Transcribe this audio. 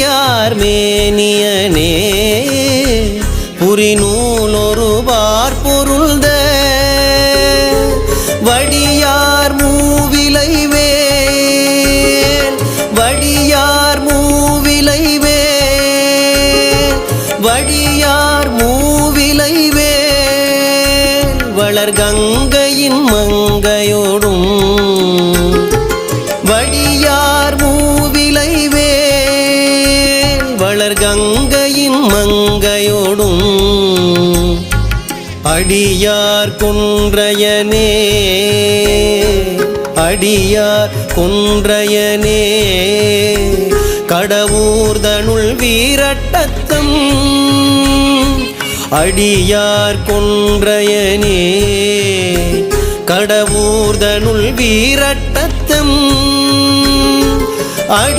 புரியார் மேனியனே? புரிநூலொரு பார் பொருள்த. வடியார் மூவிலை வேல். வடியார் மூவிலை வேல். வடியார் மூவிலை வேல். வளர் கங்கையின் மங்கையோடும். வடியார் மூவிலை மலர் கங்கையின் மங்கையோடும் அடியார் குன்றையனே அடியார் குன்றையனே. கடவுர்தனுள் வீரட்டத்தம் அடியார் கொன்றையனே. கடவுர்தனுள் வீரட்டத்தம் அடி